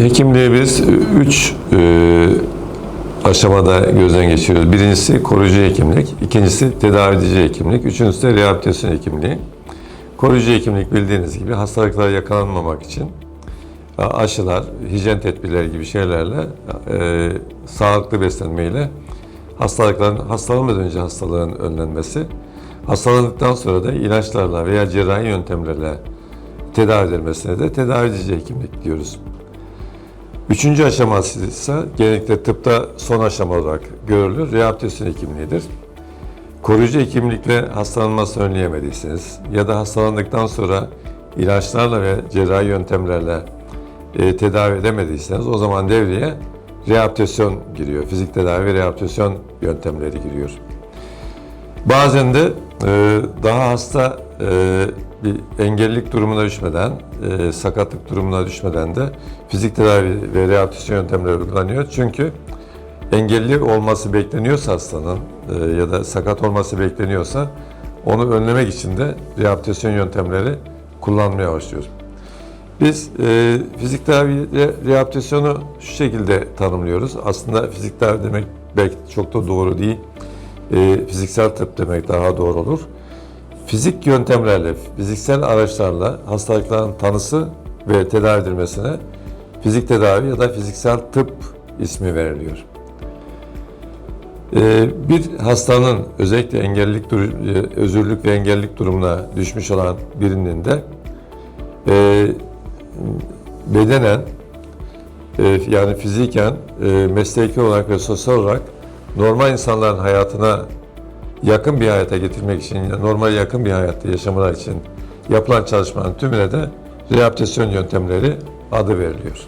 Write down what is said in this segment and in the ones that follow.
Hekimliği biz üç e, aşamada gözden geçiriyoruz. Birincisi koruyucu hekimlik, ikincisi tedavi edici hekimlik, üçüncüsü de rehabilitasyon hekimliği. Koruyucu hekimlik bildiğiniz gibi hastalıklara yakalanmamak için aşılar, hijyen tedbirleri gibi şeylerle, e, sağlıklı beslenmeyle hastalıkların, hastalanmadan önce hastalığın önlenmesi, hastalandıktan sonra da ilaçlarla veya cerrahi yöntemlerle tedavi edilmesine de tedavi edici hekimlik diyoruz. Üçüncü aşaması ise genellikle tıpta son aşama olarak görülür. Rehabilitasyon hekimliğidir. Koruyucu hekimlikle hastalanmasını önleyemediyseniz ya da hastalandıktan sonra ilaçlarla ve cerrahi yöntemlerle e, tedavi edemediyseniz o zaman devreye rehabilitasyon giriyor. Fizik tedavi ve rehabilitasyon yöntemleri giriyor. Bazen de e, daha hasta e, bir engellilik durumuna düşmeden, e, sakatlık durumuna düşmeden de fizik tedavi ve rehabilitasyon yöntemleri uygulanıyor. Çünkü engelli olması bekleniyorsa hastanın e, ya da sakat olması bekleniyorsa onu önlemek için de rehabilitasyon yöntemleri kullanmaya başlıyoruz. Biz e, fizik tedavi rehabilitasyonu şu şekilde tanımlıyoruz. Aslında fizik tedavi demek belki çok da doğru değil. E, fiziksel tıp demek daha doğru olur. Fizik yöntemlerle, fiziksel araçlarla hastalıkların tanısı ve tedavi edilmesine fizik tedavi ya da fiziksel tıp ismi veriliyor. E, bir hastanın özellikle engellilik, e, özürlük ve engellilik durumuna düşmüş olan birinin de e, bedenen e, yani fiziken, mesleki olarak ve sosyal olarak normal insanların hayatına yakın bir hayata getirmek için, normal yakın bir hayatta yaşamalar için yapılan çalışmanın tümüne de rehabilitasyon yöntemleri adı veriliyor.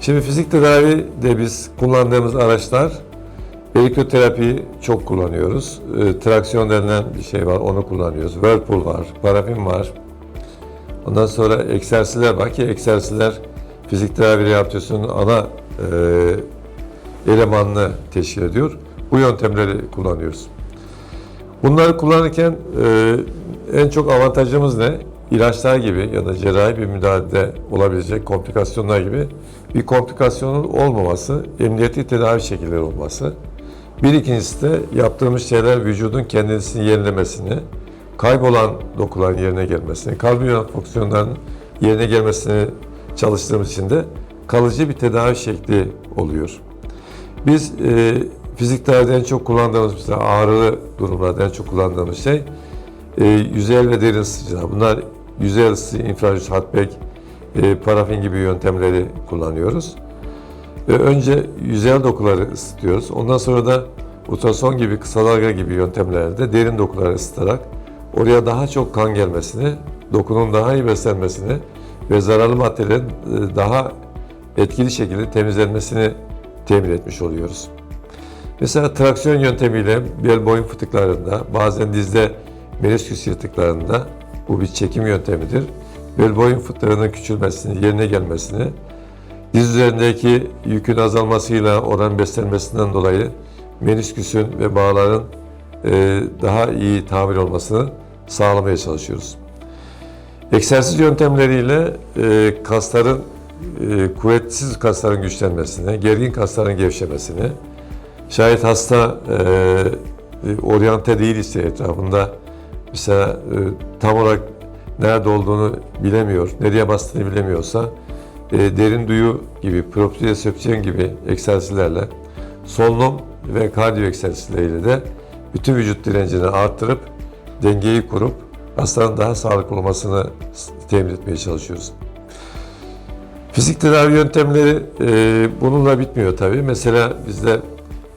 Şimdi fizik tedavi de biz kullandığımız araçlar elektroterapiyi çok kullanıyoruz. E, traksiyon denilen bir şey var, onu kullanıyoruz. Whirlpool var, parafin var. Ondan sonra egzersizler var ki egzersizler fizik tedavi rehabilitasyonun ana e, elemanını teşkil ediyor. Bu yöntemleri kullanıyoruz. Bunları kullanırken e, en çok avantajımız ne? İlaçlar gibi ya da cerrahi bir müdahalede olabilecek komplikasyonlar gibi bir komplikasyonun olmaması, emniyetli tedavi şekilleri olması. Bir ikincisi de yaptığımız şeyler vücudun kendisini yenilemesini, kaybolan dokuların yerine gelmesini, karbonhidrat fonksiyonlarının yerine gelmesini çalıştığımız için de kalıcı bir tedavi şekli oluyor. Biz e, fizik tedavide en çok kullandığımız mesela ağrılı durumlarda en çok kullandığımız şey e, yüzey ve derin ısıtıcılar. Bunlar yüzey ısı, infrared hatbek, e, parafin gibi yöntemleri kullanıyoruz. Ve önce yüzeyel dokuları ısıtıyoruz. Ondan sonra da ultrason gibi, kısa dalga gibi yöntemlerde derin dokuları ısıtarak oraya daha çok kan gelmesini, dokunun daha iyi beslenmesini ve zararlı maddelerin e, daha etkili şekilde temizlenmesini temin etmiş oluyoruz. Mesela traksiyon yöntemiyle bel boyun fıtıklarında, bazen dizde menisküs yırtıklarında bu bir çekim yöntemidir. Bel boyun fıtığının küçülmesini, yerine gelmesini, diz üzerindeki yükün azalmasıyla oran beslenmesinden dolayı menisküsün ve bağların e, daha iyi tamir olmasını sağlamaya çalışıyoruz. Egzersiz yöntemleriyle e, kasların e, kuvvetsiz kasların güçlenmesine, gergin kasların gevşemesini, şayet hasta e, oryante değil ise etrafında mesela e, tam olarak nerede olduğunu bilemiyor, nereye bastığını bilemiyorsa e, derin duyu gibi, proprioception gibi egzersizlerle solunum ve kardiyo egzersizleriyle de bütün vücut direncini arttırıp dengeyi kurup hastanın daha sağlıklı olmasını temin etmeye çalışıyoruz. Fizik tedavi yöntemleri e, bununla bitmiyor tabii. Mesela bizde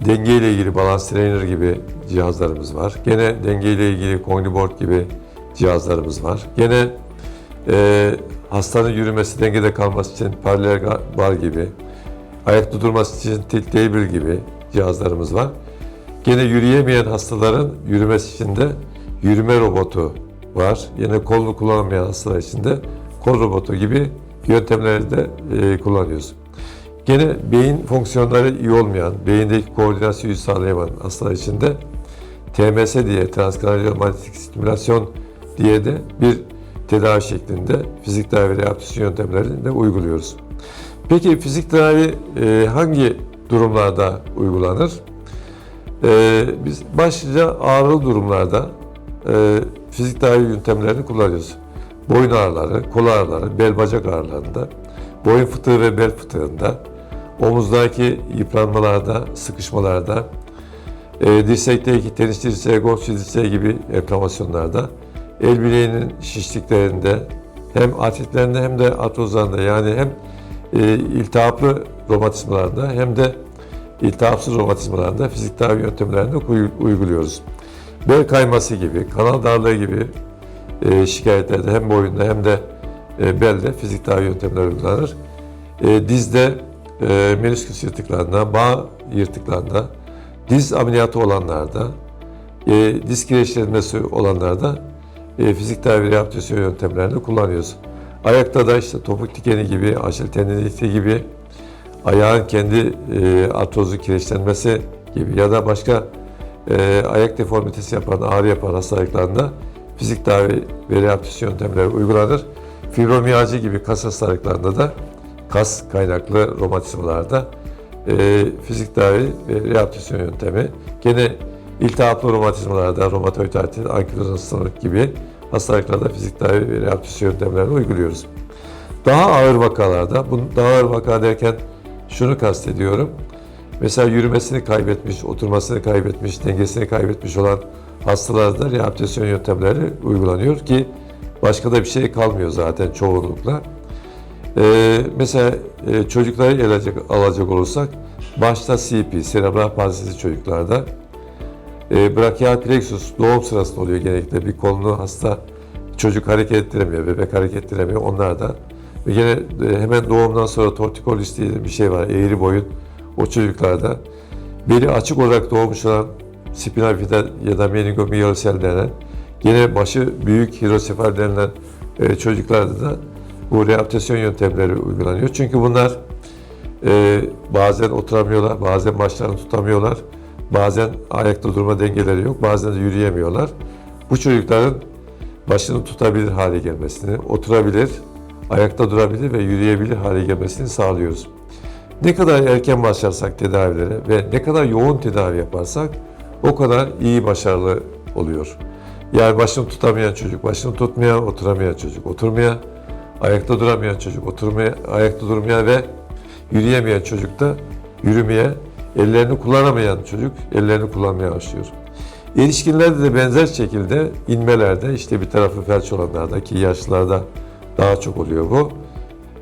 denge ile ilgili balans trainer gibi cihazlarımız var. Gene denge ile ilgili Cogniboard gibi cihazlarımız var. Gene e, hastanın yürümesi dengede kalması için paralel bar gibi, ayakta durması için tilt table gibi cihazlarımız var. Gene yürüyemeyen hastaların yürümesi için de yürüme robotu var. Yine kolunu kullanamayan hastalar için de kol robotu gibi yöntemleri de e, kullanıyoruz. Gene beyin fonksiyonları iyi olmayan, beyindeki koordinasyonu sağlayamayan hastalar için de TMS diye, transkraniyal manyetik stimülasyon diye de bir tedavi şeklinde fizik tedavi rehabilitasyon yöntemlerini de uyguluyoruz. Peki fizik tedavi e, hangi durumlarda uygulanır? E, biz başlıca ağrılı durumlarda e, fizik tedavi yöntemlerini kullanıyoruz. Boyun ağrıları, kol ağrıları, bel bacak ağrılarında, boyun fıtığı ve bel fıtığında, omuzdaki yıpranmalarda, sıkışmalarda, e, dirsekteki tenis dirseği, golf dirseği gibi enflamasyonlarda, el bileğinin şişliklerinde, hem artritlerinde hem de artrozlarında yani hem e, iltihaplı romatizmalarında hem de iltihapsız romatizmalarında fizik tedavi yöntemlerini uy- uyguluyoruz. Bel kayması gibi, kanal darlığı gibi e, şikayetlerde hem boyunda hem de e, belde fizik tedavi yöntemleri uygulanır. E, dizde e, menisküs yırtıklarında, bağ yırtıklarında, diz ameliyatı olanlarda, e, diz kireçlenmesi olanlarda e, fizik rehabilitasyon yöntemlerini kullanıyoruz. Ayakta da işte topuk dikeni gibi, aşil tendiniti gibi, ayağın kendi e, artrozu kireçlenmesi gibi ya da başka e, ayak deformitesi yapan, ağrı yapan hastalıklarında fizik tedavi ve rehabilitasyon yöntemleri uygulanır. Fibromiyalji gibi kas hastalıklarında da kas kaynaklı romatizmalarda e, fizik tedavi ve rehabilitasyon yöntemi gene iltihaplı romatizmalarda romatoid artrit, ankilozan hastalık gibi hastalıklarda fizik tedavi ve rehabilitasyon yöntemlerini uyguluyoruz. Daha ağır vakalarda, bu daha ağır vaka derken şunu kastediyorum. Mesela yürümesini kaybetmiş, oturmasını kaybetmiş, dengesini kaybetmiş olan hastalarda rehabilitasyon yöntemleri uygulanıyor ki başka da bir şey kalmıyor zaten çoğunlukla. Ee, mesela e, çocukları ele alacak, alacak olursak başta CP, serebral palsisi çocuklarda e, brachial plexus doğum sırasında oluyor genellikle bir kolunu hasta çocuk hareket ettiremiyor, bebek hareket ettiremiyor onlar da. Ve gene e, hemen doğumdan sonra tortikolis diye bir şey var, eğri boyun o çocuklarda. Beli açık olarak doğmuş olan spinal fida ya da meningomiyosel denen, gene başı büyük hidrosefal denilen e, çocuklarda da bu rehabilitasyon yöntemleri uygulanıyor. Çünkü bunlar e, bazen oturamıyorlar, bazen başlarını tutamıyorlar, bazen ayakta durma dengeleri yok, bazen de yürüyemiyorlar. Bu çocukların başını tutabilir hale gelmesini, oturabilir, ayakta durabilir ve yürüyebilir hale gelmesini sağlıyoruz. Ne kadar erken başlarsak tedavilere ve ne kadar yoğun tedavi yaparsak o kadar iyi başarılı oluyor. Yani başını tutamayan çocuk, başını tutmayan, oturamayan çocuk, oturmayan, ayakta duramayan çocuk, oturmaya, ayakta durmaya ve yürüyemeyen çocuk da yürümeye, ellerini kullanamayan çocuk ellerini kullanmaya başlıyor. Erişkinlerde de benzer şekilde inmelerde işte bir tarafı felç olanlarda ki yaşlılarda daha çok oluyor bu.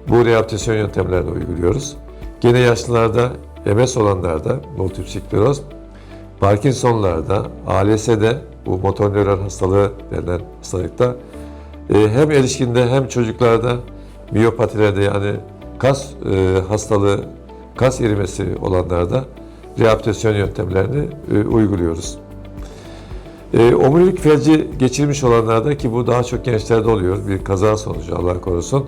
Bu rehabilitasyon yöntemlerini uyguluyoruz. Gene yaşlılarda, MS olanlarda, multiple skleroz, Parkinson'larda, ALS'de, bu motor nöron hastalığı denilen hastalıkta hem erişkinde hem çocuklarda miyopatilerde yani kas e, hastalığı, kas erimesi olanlarda rehabilitasyon yöntemlerini e, uyguluyoruz. E, omurilik felci geçirmiş olanlarda ki bu daha çok gençlerde oluyor bir kaza sonucu Allah korusun.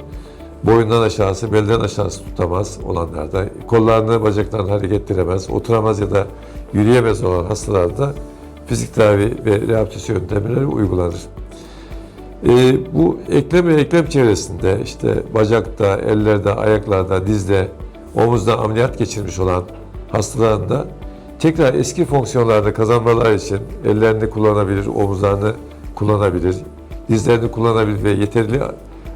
Boyundan aşağısı, belden aşağısı tutamaz olanlarda, kollarını, bacaklarını hareket ettiremez, oturamaz ya da yürüyemez olan hastalarda fizik tedavi ve rehabilitasyon yöntemleri uygulanır. E, bu eklem ve eklem çevresinde işte bacakta, ellerde, ayaklarda, dizde, omuzda ameliyat geçirmiş olan hastaların tekrar eski fonksiyonlarda kazanmaları için ellerini kullanabilir, omuzlarını kullanabilir, dizlerini kullanabilir ve yeterli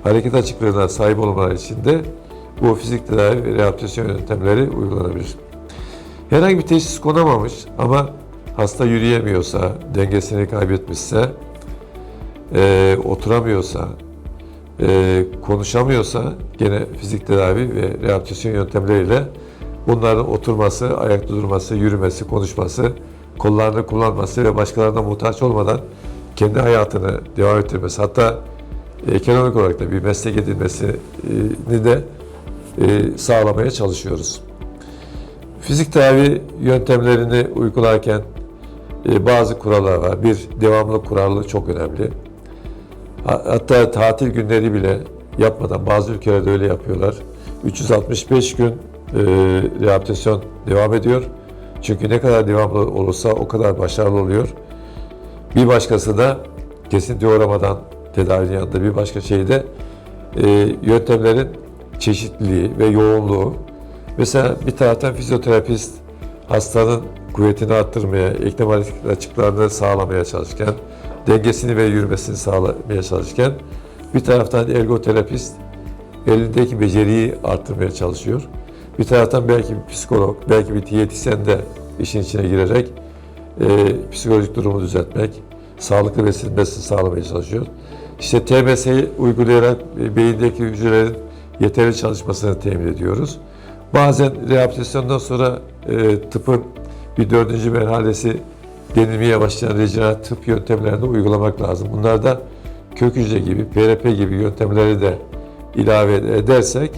hareket açıklığına sahip olmaları için de bu fizik tedavi ve rehabilitasyon yöntemleri uygulanabilir. Herhangi bir teşhis konamamış ama hasta yürüyemiyorsa, dengesini kaybetmişse, e, oturamıyorsa, e, konuşamıyorsa gene fizik tedavi ve rehabilitasyon yöntemleriyle bunların oturması, ayakta durması, yürümesi, konuşması, kollarını kullanması ve başkalarına muhtaç olmadan kendi hayatını devam ettirmesi hatta ekonomik olarak da bir meslek edilmesini de e, sağlamaya çalışıyoruz. Fizik tedavi yöntemlerini uygularken e, bazı kurallar var. Bir, devamlılık kuralı çok önemli. Hatta tatil günleri bile yapmadan bazı ülkelerde öyle yapıyorlar. 365 gün e, rehabilitasyon devam ediyor. Çünkü ne kadar devamlı olursa o kadar başarılı oluyor. Bir başkası da kesinti uğramadan tedavinin yanında bir başka şey de e, yöntemlerin çeşitliliği ve yoğunluğu. Mesela bir taraftan fizyoterapist hastanın kuvvetini arttırmaya, eklem açıklarını sağlamaya çalışırken, dengesini ve yürümesini sağlamaya çalışırken, bir taraftan ergoterapist elindeki beceriyi arttırmaya çalışıyor. Bir taraftan belki bir psikolog, belki bir diyetisyen de işin içine girerek e, psikolojik durumu düzeltmek, sağlıklı beslenmesini sağlamaya çalışıyor. İşte TMS'yi uygulayarak e, beyindeki hücrelerin yeterli çalışmasını temin ediyoruz. Bazen rehabilitasyondan sonra e, tıpın bir dördüncü merhalesi denilmeye başlayan rejeneratif yöntemlerini uygulamak lazım. Bunlar da kök hücre gibi, PRP gibi yöntemleri de ilave edersek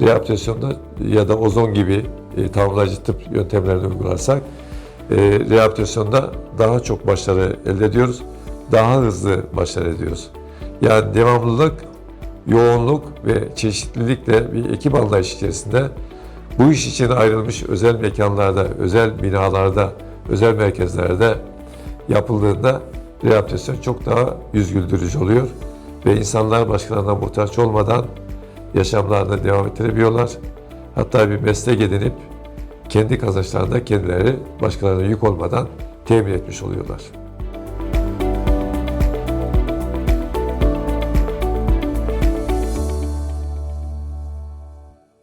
rehabilitasyonda ya da ozon gibi e, tamamlayıcı tıp yöntemlerini uygularsak e, rehabilitasyonda daha çok başarı elde ediyoruz. Daha hızlı başarı ediyoruz. Yani devamlılık, yoğunluk ve çeşitlilikle bir ekip anlayışı içerisinde bu iş için ayrılmış özel mekanlarda, özel binalarda, özel merkezlerde yapıldığında rehabilitasyon çok daha yüz güldürücü oluyor ve insanlar başkalarına muhtaç olmadan yaşamlarını devam ettirebiliyorlar. Hatta bir meslek edinip kendi kazançlarında kendileri başkalarına yük olmadan temin etmiş oluyorlar.